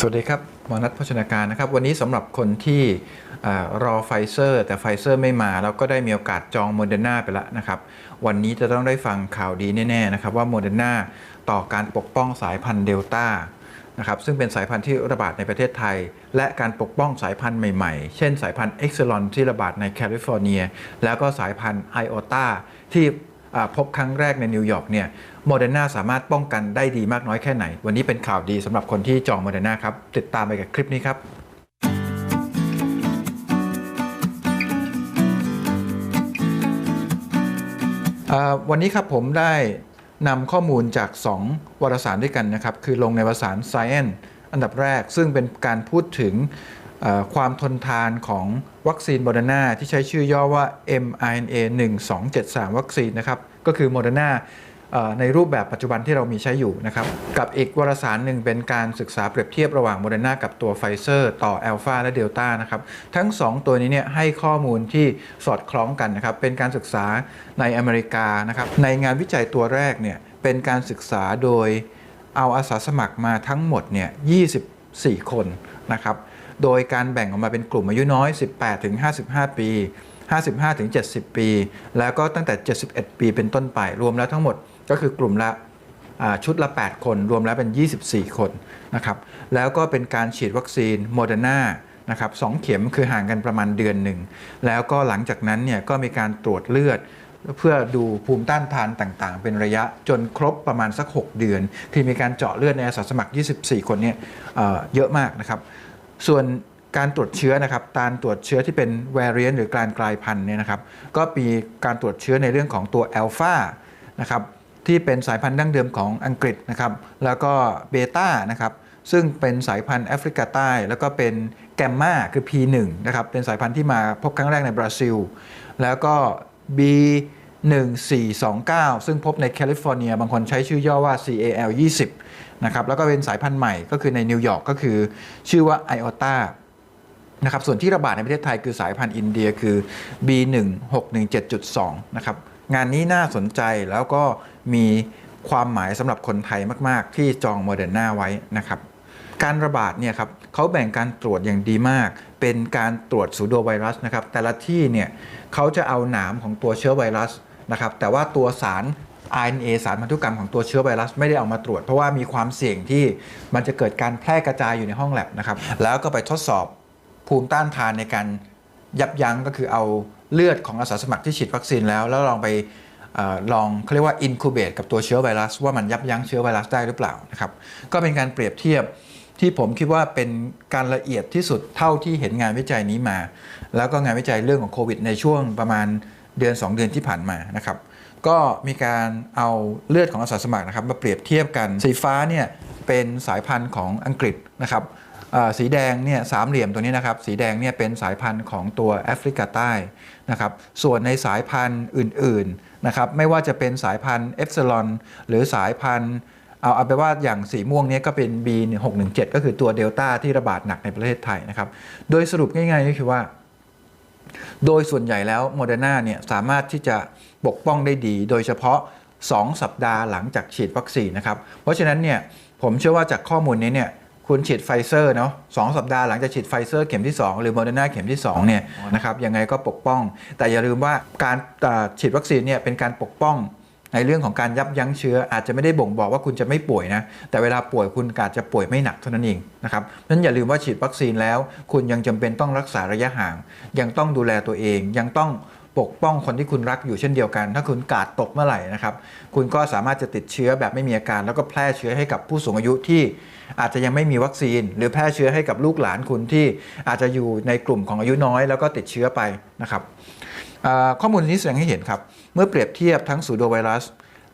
สวัสดีครับหมอนัทโภชนาการนะครับ วันนี้สำหรับคนที่รอไฟเซอร์ แต่ไฟเซอร์ไม่มาแล้วก็ได้มีโอกาสจองโมเดอร์นาไปแล้วนะครับ วันนี้จะต้องได้ฟังข่าวดีแน่ๆนะครับ ว่าโมเดอร์นาต่อการปกป้องสายพันธุ์เดลต้านะครับซึ่งเป็นสายพันธุ์ที่ระบาดในประเทศไทย และการปกป้องสายพันธุ์ใหม่ๆ เช่นสายพันธุ์เอ็กซ์ลอนที่ระบาดในแคลิฟอร์เนีย แล้วก็สายพันธุ์ไอโอตาที่ พบครั้งแรกในนิวยอร์กเนี่ยโมเดอร์นาสามารถป้องกันได้ดีมากน้อยแค่ไหน วันนี้เป็นข่าวดีสำหรับคนที่จองโมเดอร์นาครับ ติดตามไปกับคลิปนี้ครับวันนี้ครับผมได้นำข้อมูลจาก 2 วารสารด้วยกันนะครับ คือลงในวารสาร Science อันดับแรกซึ่งเป็นการพูดถึง ความทนทานของวัคซีนโมเดอร์นาที่ใช้ชื่อย่อว่า mRNA 1273 วัคซีนนะครับ ก็คือโมเดอร์นาในรูปแบบปัจจุบันที่เรามีใช้อยู่นะครับ กับอีกวารสารหนึ่งเป็นการศึกษาเปรียบเทียบระหว่างโมเดอร์นากับตัวไฟเซอร์ต่อแอลฟาและเดลต้านะครับ ทั้ง 2 ตัวนี้เนี่ยให้ข้อมูลที่สอดคล้องกันนะครับ เป็นการศึกษาในอเมริกานะครับ ในงานวิจัยตัวแรกเนี่ยเป็นการศึกษาโดยเอาอาสาสมัครมาทั้งหมดเนี่ย24 คนนะครับ โดยการแบ่งออกมาเป็นกลุ่มอายุน้อย 18ถึง55 ปี 55ถึง70 ปี แล้วก็ตั้งแต่ 71 ปีเป็นต้นไป รวมแล้วทั้งหมดก็คือกลุ่มละชุดละ 8 คน รวมแล้วเป็น 24 คนนะครับ แล้วก็เป็นการฉีดวัคซีนโมเดอร์นานะครับสองเข็มคือห่างกันประมาณเดือนหนึ่ง แล้วก็หลังจากนั้นเนี่ยก็มีการตรวจเลือด เพื่อดูภูมิต้านทานต่างๆ เป็นระยะจนครบประมาณสัก 6 เดือนคือมีการเจาะเลือดในอาสาสมัคร 24 คนเนี่ยเอ่อเยอะมากนะครับ ส่วนการตรวจเชื้อนะครับการตรวจเชื้อที่เป็น variant หรือการกลายพันธุ์เนี่ยนะครับ ก็มีการตรวจเชื้อในเรื่องของตัว alpha นะครับที่เป็นสายพันธุ์ดั้งเดิมของอังกฤษนะครับ แล้วก็เบต้านะครับ ซึ่งเป็นสายพันธุ์แอฟริกาใต้ แล้วก็เป็นแกมมาคือ P1 นะครับ เป็นสายพันธุ์ที่มาพบครั้งแรกในบราซิล แล้วก็ B 1429 ซึ่งพบในแคลิฟอร์เนีย บางคนใช้ชื่อย่อว่า CAL 20 นะครับแล้วก็เป็นสายพันธุ์ใหม่ก็คือในนิวยอร์กก็คือชื่อว่า IOTA นะครับส่วนที่ระบาดในประเทศไทยคือสายพันธุ์อินเดียคือ B1617.2 นะครับงานนี้น่าสนใจแล้วก็มีความหมายสำหรับคนไทยมาก ๆ ที่จองโมเดอร์นาไว้นะครับการระบาดเนี่ยครับเขาแบ่งการตรวจอย่างดีมาก เป็นการตรวจสูโดไวรัสนะครับแต่ละที่เนี่ยเขาจะเอาหนามของตัวเชื้อไวรัสนะครับแต่ว่าตัวสาร RNA สารพันธุกรรมของตัวเชื้อไวรัสไม่ได้เอามาตรวจ เพราะว่ามีความเสี่ยงที่มันจะเกิดการแพร่กระจายอยู่ในห้องแลบนะครับ แล้วก็ไปทดสอบภูมิต้านทานในการยับยั้งก็คือเอาเลือดของอาสาสมัครที่ฉีดวัคซีนแล้ว แล้วลองไปอลองเขาเรียกว่า incubate กับตัวเชื้อไวรัส ว่ามันยับยั้งเชื้อไวรัสได้หรือเปล่านะครับก็เป็นการเปรียบเทียบที่ผมคิดว่าเป็นการละเอียดที่สุดเท่าที่เห็นงานวิจัยนี้มา แล้วก็งานวิจัยเรื่องของโควิดในช่วงประมาณเดือน 2 เดือนที่ผ่านมานะครับ ก็มีการเอาเลือดของอาสาสมัครนะครับมาเปรียบเทียบกันสีฟ้าเนี่ยเป็นสายพันธุ์ของอังกฤษนะครับสีแดงเนี่ยสามเหลี่ยมตัวนี้นะครับสีแดงเนี่ยเป็นสายพันธุ์ของตัวแอฟริกาใต้นะครับส่วนในสายพันธุ์อื่นๆนะครับไม่ว่าจะเป็นสายพันธุ์เอฟซลอนหรือสายพันธุ์เอาเอาไปว่าอย่างสีม่วงเนี้ก็เป็น B617 ก็คือตัวเดลต้าที่ระบาดหนักในประเทศไทยนะครับโดยสรุปง่ายๆก็คือว่า โดยส่วนใหญ่แล้วโมเดอร์นาเนี่ยสามารถที่จะปกป้องได้ดี โดยเฉพาะ 2 สัปดาห์หลังจากฉีดวัคซีนนะครับ เพราะฉะนั้นเนี่ยผมเชื่อว่าจากข้อมูลนี้เนี่ยคุณฉีดไฟเซอร์เนาะสสัปดาห์หลังจากฉีดไฟเซอร์เข็มที่ 2 หรือโมเดอร์นาเข็มที่2เนี่ยนะครับยังไงก็ปกป้อง แต่อย่าลืมว่าการฉีดวัคซีนเนี่ยเป็นการปกป้อง ในเรื่องของการยับยั้งเชื้ออาจจะไม่ได้บ่งบอกว่าคุณจะไม่ป่วยนะ แต่เวลาป่วยคุณอาจจะป่วยไม่หนักเท่านั้นเองนะครับนั้นอย่าลืมว่าฉีดวัคซีนแล้ว คุณยังจำเป็นต้องรักษาระยะห่าง ยังต้องดูแลตัวเอง ยังต้องปกป้องคนที่คุณรักอยู่เช่นเดียวกัน ถ้าคุณกาดตกเมื่อไหร่นะครับ คุณก็สามารถจะติดเชื้อแบบไม่มีอาการ แล้วก็แพร่เชื้อให้กับผู้สูงอายุที่อาจจะยังไม่มีวัคซีน หรือแพร่เชื้อให้กับลูกหลานคุณที่อาจจะอยู่ในกลุ่มของอายุน้อย แล้วก็ติดเชื้อไปนะครับ ข้อมูลนี้แสดงให้เห็นครับ เมื่อเปรียบเทียบทั้งสูโดไวรัส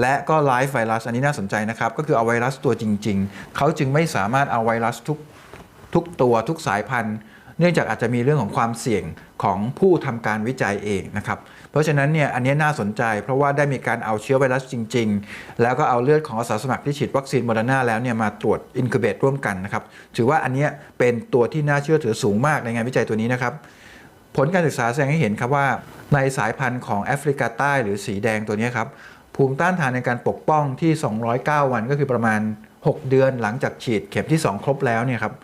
และก็ไลฟ์ไวรัส อันนี้น่าสนใจนะครับ ก็คือเอาไวรัสตัวจริง ๆ เขาจึงไม่สามารถเอาไวรัสทุกทุกตัวทุกสายพันธุ์ เนื่องจากอาจจะมีเรื่องของความเสี่ยงของผู้ทำการวิจัยเองนะครับ เพราะฉะนั้นเนี่ยอันนี้น่าสนใจ เพราะว่าได้มีการเอาเชื้อไวรัสจริง ๆ แล้วก็เอาเลือดของอาสาสมัครที่ฉีดวัคซีนโมเดอร์นาแล้วเนี่ยมาตรวจอินคูเบตร่วมกันนะครับ ถือว่าอันนี้เป็นตัวที่น่าเชื่อถือสูงมากในงานวิจัยตัวนี้นะครับ ผลการศึกษาแสดงให้เห็นครับว่า ในสายพันธุ์ของแอฟริกาใต้หรือสีแดงตัวนี้ครับภูมิต้านทานในการปกป้องที่ 209 วันก็คือประมาณ 6 เดือนหลังจากฉีดเข็มที่ 2 ครบแล้วเนี่ยครับ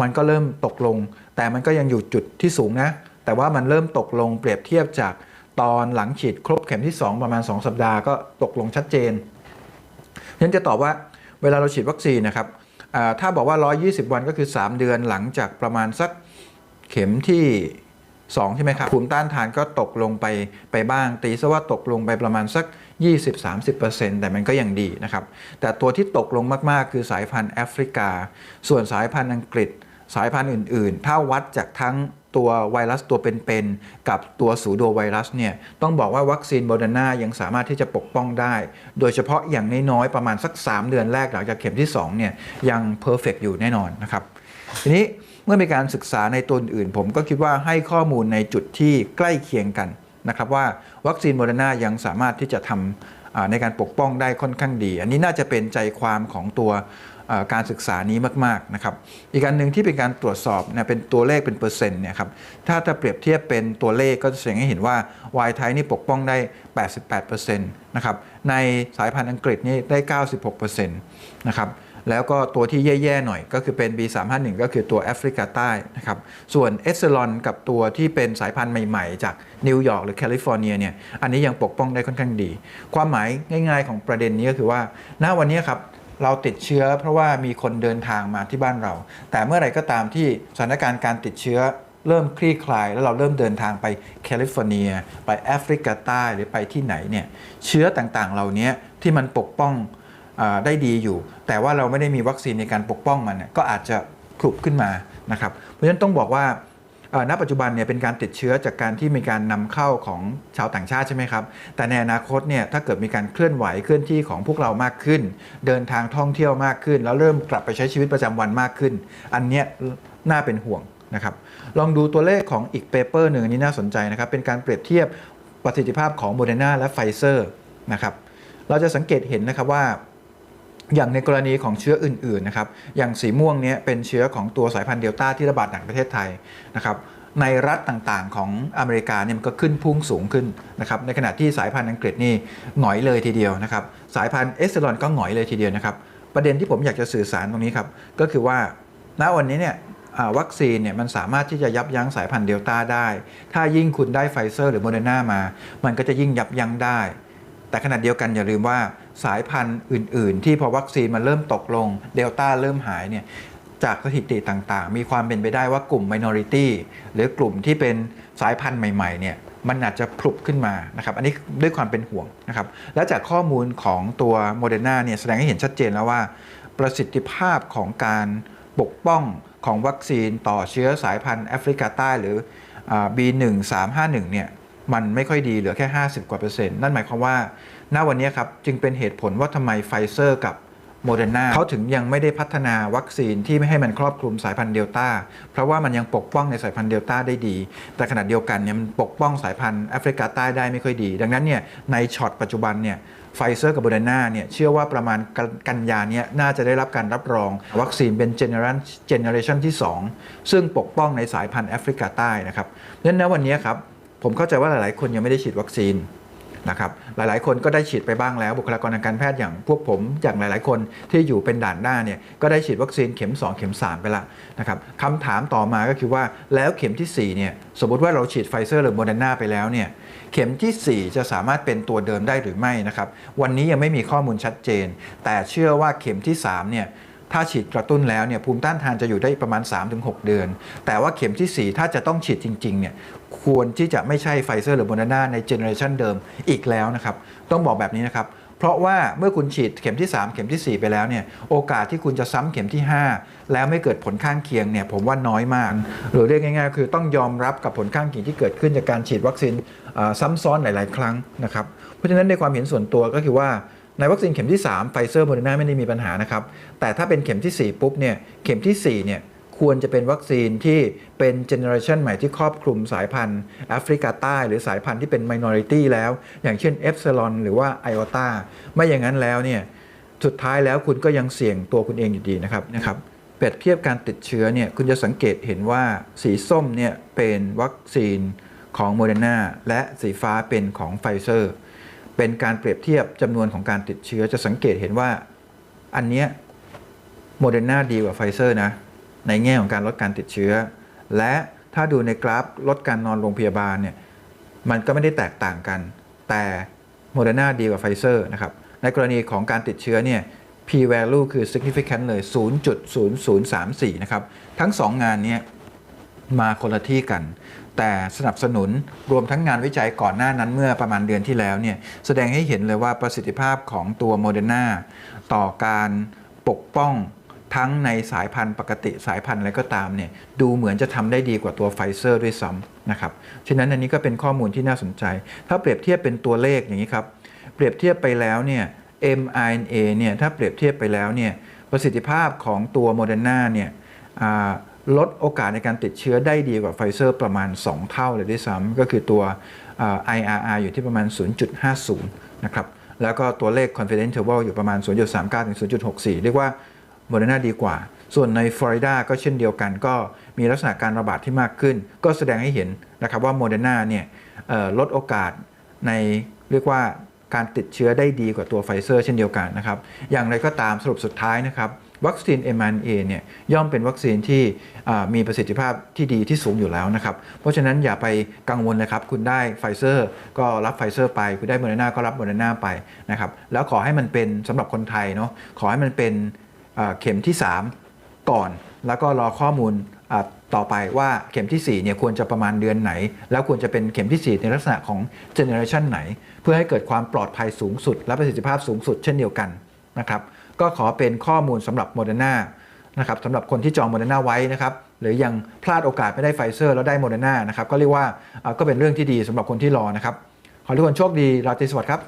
มันก็เริ่มตกลง แต่มันก็ยังอยู่จุดที่สูงนะ แต่ว่ามันเริ่มตกลงเปรียบเทียบจากตอนหลังฉีดครบเข็มที่ 2 ประมาณ 2 สัปดาห์ก็ตกลงชัดเจนฉันจะตอบว่าเวลาเราฉีดวัคซีนนะครับถ้าบอกว่า 120 วันก็คือ 3 เดือนหลังจากประมาณสักเข็มที่ 2 ใช่ไหมครับ ภูมิต้านทานก็ตกลงไปไปบ้าง ตีซะว่าตกลงไปประมาณสัก 20-30%แต่มันก็ยังดีนะครับ แต่ตัวที่ตกลงมาก ๆ คือสายพันธุ์แอฟริกา ส่วนสายพันธุ์อังกฤษ สายพันธุ์อื่น ๆ ถ้าวัดจากทั้งตัวไวรัสตัวเป็นๆกับตัวสูโดไวรัสเนี่ยต้องบอกว่าวัคซีนโมเดอร์นายังสามารถที่จะปกป้องได้ โดยเฉพาะอย่างน้อยๆประมาณสัก 3 เดือนแรกหลังจากเข็มที่2เนี่ยยังเพอร์เฟกอยู่แน่นอนนะครับ ทีนี้เมื่อมีการศึกษาในตัวอื่น ผมก็คิดว่าให้ข้อมูลในจุดที่ใกล้เคียงกันนะครับว่าวัคซีนโมเดอร์นายังสามารถที่จะทำในการปกป้องได้ค่อนข้างดี อันนี้น่าจะเป็นใจความของตัวการศึกษานี้มากๆนะครับอีกอันหนึ่งที่เป็นการตรวจสอบเนี่ยเป็นตัวเลขเป็นเปอร์เซ็นต์เนี่ยครับถ้าจะเปรียบเทียบเป็นตัวเลขก็จะแสดงให้เห็นว่าวายไทยนี่ปกป้องได้ 88%นะครับในสายพันธุ์อังกฤษนี่ได้ 96%นะครับ แล้วก็ตัวที่แย่ๆหน่อยก็คือเป็น B351 ก็คือตัวแอฟริกาใต้นะครับ ส่วนเอสเซลอนกับตัวที่เป็นสายพันธุ์ใหม่ๆ จากนิวยอร์กหรือแคลิฟอร์เนียเนี่ย อันนี้ยังปกป้องได้ค่อนข้างดี ความหมายง่ายๆของประเด็นนี้ก็คือว่า ณ วันนี้ครับเราติดเชื้อเพราะว่ามีคนเดินทางมาที่บ้านเรา แต่เมื่อไหร่ก็ตามที่สถานการณ์การติดเชื้อเริ่มคลี่คลาย แล้วเราเริ่มเดินทางไปแคลิฟอร์เนีย ไปแอฟริกาใต้หรือไปที่ไหนเนี่ยเชื้อต่างๆ เหล่านี้ที่มันปกป้อง ได้ดีอยู่ แต่ว่าเราไม่ได้มีวัคซีนในการปกป้องมันก็อาจจะคลุบขึ้นมานะครับเพราะฉะนั้นต้องบอกว่าณปัจจุบันเนี่ยเป็นการติดเชื้อจากการที่มีการนำเข้าของชาวต่างชาติใช่ไหมครับ แต่ในอนาคตเนี่ยถ้าเกิดมีการเคลื่อนไหวเคลื่อนที่ของพวกเรามากขึ้น เดินทางท่องเที่ยวมากขึ้น แล้วเริ่มกลับไปใช้ชีวิตประจำวันมากขึ้น อันเนี้ยน่าเป็นห่วงนะครับ ลองดูตัวเลขของอีกเปเปอร์หนึ่งนนี้น่าสนใจนะครับ เป็นการเปรียบเทียบประสิทธิภาพของโมเดอร์นาและไฟเซอร์นะครับ เราจะสังเกตเห็นนะครับว่า อย่างในกรณีของเชื้ออื่นๆนะครับ อย่างสีม่วงเนี้ยเป็นเชื้อของตัวสายพันธุ์เดลต้าที่ระบาดหนักประเทศไทยนะครับ ในรัฐต่างๆของอเมริกาเนี่ยมันก็ขึ้นพุ่งสูงขึ้นนะครับ ในขณะที่สายพันธุ์อังกฤษนี่หงอยเลยทีเดียวนะครับ สายพันธุ์เอสเซลอนก็หงอยเลยทีเดียวนะครับ ประเด็นที่ผมอยากจะสื่อสารตรงนี้ครับ ก็คือว่า ณ วันนี้เนี่ยวัคซีนเนี่ยมันสามารถที่จะยับยั้งสายพันธุ์เดลต้าได้ ถ้ายิ่งคุณได้ไฟเซอร์หรือโมเดอร์นามา มันก็จะยิ่งยับยั้งได้ แต่ขณะเดียวกันอย่าลืมว่าสายพันธุ์อื่น ๆ ที่พอวัคซีนมันเริ่มตกลงเดลต้าเริ่มหายเนี่ยจากสถิติต่างๆ มีความเป็นไปได้ว่ากลุ่ม minority หรือกลุ่มที่เป็นสายพันธุ์ใหม่ ๆ เนี่ยมันอาจจะพลุบขึ้นมานะครับ อันนี้ด้วยความเป็นห่วงนะครับ และจากข้อมูลของตัวโมเดอร์นาเนี่ยแสดงให้เห็นชัดเจนแล้วว่า ประสิทธิภาพของการปกป้องของวัคซีนต่อเชื้อสายพันธุ์แอฟริกาใต้หรืออ่า B1351 เนี่ย มันไม่ค่อยดีเหลือแค่ 50 กว่าเปอร์เซ็นต์นั่นหมายความว่า ณวันนี้ครับจึงเป็นเหตุผลว่าทำไมไฟเซอร์กับโมเดอร์นาเขาถึงยังไม่ได้พัฒนาวัคซีนที่ไม่ให้มันครอบคลุมสายพันธุ์เดลต้าเพราะว่ามันยังปกป้องในสายพันธุ์เดลต้าได้ดี แต่ขณะเดียวกันเนี่ยมันปกป้องสายพันธุ์แอฟริกาใต้ได้ไม่ค่อยดี ดังนั้นเนี่ยในช็อตปัจจุบันเนี่ยไฟเซอร์กับโมเดอร์นาเนี่ยเชื่อว่าประมาณกันยาเนี้น่าจะได้รับการรับรอง วัคซีนเป็นเจเนอเรชันเจเนอเรชันที่ 2 ซึ่งปกป้องในสายพันธุ์แอฟริกาใต้นะครับดังนั้นวันนี้ครับ ผมเข้าใจว่าหลาย ๆ คนยังไม่ได้ฉีดวัคซีนนะครับหลาย ๆ คนก็ได้ฉีดไปบ้างแล้ว บุคลากรทางการแพทย์อย่างพวกผมอย่างหลาย ๆ คนที่อยู่เป็นด่านหน้าเนี่ยก็ได้ฉีดวัคซีนเข็ม 2 เข็ม 3 ไปละนะครับคำถามต่อมาก็คือว่าแล้วเข็มที่4เนี่ยสมมติว่าเราฉีดไฟเซอร์หรือโมเดอร์นาไปแล้วเนี่ยเข็มทีสี่4 จะสามารถเป็นตัวเดิมได้หรือไม่นะครับวันนี้ยังไม่มีข้อมูลชัดเจน แต่เชื่อว่าเข็มที่3เนี่ยถ้าฉีดกระตุ้นแล้วเนี่ยภูมิต้านทานจะอยู่ได้ประมาณ 3-6 เดือน แต่ว่าเข็มที่ 4 ถ้าจะต้องฉีดจริงๆเนี่ย ควรที่จะไม่ใช่ไฟเซอร์หรือโมเดอร์นาในเจเนอเรชันเดิมอีกแล้วนะครับ ต้องบอกแบบนี้นะครับ เพราะว่าเมื่อคุณฉีดเข็มที่ 3 เข็มทีสี่4 ไปแล้วเนี่ยโอกาสที่คุณจะซ้ำเข็มที่ 5 แล้วไม่เกิดผลข้างเคียงเนี่ยผมว่าน้อยมาก หรือเรียกง่ายๆ คือต้องยอมรับกับผลข้างเคียงที่เกิดขึ้นจากการฉีดวัคซีนซ้ำซ้อนหลาย ๆ ครั้งนะครับเพราะฉะนั้นในความเห็นส่วนตัวก็คือว่าในวัคซีนเข็มที่3ไฟเซอร์โมเดอร์นาไม่ได้มีปัญหานะครับ แต่ถ้าเป็นเข็มที่ 4 ปุ๊บเนี่ย เข็มที่ 4 เนี่ย ควรจะเป็นวัคซีนที่เป็นเจเนอเรชันใหม่ที่ครอบคลุมสายพันธุ์แอฟริกาใต้ หรือสายพันธุ์ที่เป็น minority แล้ว อย่างเช่นเอฟเซลอนหรือว่าไอโอตาไม่อย่างนั้นแล้วเนี่ยสุดท้ายแล้วคุณก็ยังเสี่ยงตัวคุณเองอยู่ดีนะครับนะครับเปรียบเทียบการติดเชื้อเนี่ยคุณจะสังเกตเห็นว่าสีส้มเนี่ยเป็นวัคซีนของโมเดอร์นาและสีฟ้าเป็นของไฟเซอร์เป็นการเปรียบเทียบจำนวนของการติดเชื้อจะสังเกตเห็นว่าอันเนี้ยโมเดอร์นาดีกว่าไฟเซอร์นะ ในแง่ของการลดการติดเชื้อ และถ้าดูในกราฟลดการนอนโรงพยาบาลเนี่ยมันก็ไม่ได้แตกต่างกัน แต่โมเดอร์นาดีกว่าไฟเซอร์นะครับในกรณีของการติดเชื้อเนี่ย p value คือ significant เลย 0.0034 นะครับ ทั้ง 2 งานนี้มาคนละที่กัน แต่สนับสนุนรวมทั้งงานวิจัยก่อนหน้านั้นเมื่อประมาณเดือนที่แล้วเนี่ย แสดงให้เห็นเลยว่าประสิทธิภาพของตัวโมเดอร์นาต่อการปกป้อง ทั้งในสายพันธุ์ปกติสายพันธุ์อะไรก็ตามเนี่ยดูเหมือนจะทำได้ดีกว่าตัวไฟเซอร์ด้วยซ้ำนะครับฉะนั้นอันนี้ก็เป็นข้อมูลที่น่าสนใจ ถ้าเปรียบเทียบเป็นตัวเลขอย่างนี้ครับ เปรียบเทียบไปแล้วเนี่ย mRNA เนี่ยถ้าเปรียบเทียบไปแล้วเนี่ยประสิทธิภาพของตัวโมเดอร์นาเนี่ยลดโอกาสในการติดเชื้อได้ดีกว่าไฟเซอร์ประมาณ 2 เท่าเลยด้วยซ้ำก็คือตัว IRR อยู่ที่ประมาณ 0.50 นะครับแล้วก็ตัวเลข confidence interval อยู่ประมาณ 0.39 ถึง 0.64 เรียกว่า โมเดอร์นาดีกว่า ส่วนในฟลอริดาก็เช่นเดียวกันก็มีลักษณะการระบาดที่มากขึ้น ก็แสดงให้เห็นนะครับว่าโมเดอร์นาเนี่ยลดโอกาสในเรียกว่าการติดเชื้อได้ดีกว่าตัวไฟเซอร์เช่นเดียวกันนะครับ อย่างไรก็ตามสรุปสุดท้ายนะครับวัคซีน mRNA เนี่ยย่อมเป็นวัคซีนที่มีประสิทธิภาพที่ดีที่สูงอยู่แล้วนะครับ เพราะฉะนั้นอย่าไปกังวลเลยครับ คุณได้ไฟเซอร์ก็รับไฟเซอร์ไป คุณได้โมเดอร์นาก็รับโมเดอร์นาไปนะครับ แล้วขอให้มันเป็นสำหรับคนไทยเนาะขอให้มันเป็น เข็มที่ 3 ก่อน แล้วก็รอข้อมูลต่อไปว่าเข็มที่4เนี่ยควรจะประมาณเดือนไหน แล้วควรจะเป็นเข็มที่ 4 ในลักษณะของเจเนอเรชันไหน เพื่อให้เกิดความปลอดภัยสูงสุด และประสิทธิภาพสูงสุดเช่นเดียวกันนะครับก็ขอเป็นข้อมูลสำหรับโมเดอร์นานะครับสำหรับคนที่จองโมเดอร์นาไว้นะครับหรือยังพลาดโอกาสไม่ได้ไฟเซอร์แล้วได้โมเดอร์นานะครับก็เรียกว่าก็เป็นเรื่องที่ดีสำหรับคนที่รอนะครับขอทุกคนโชคดีราตรีสวัสดิ์ครับ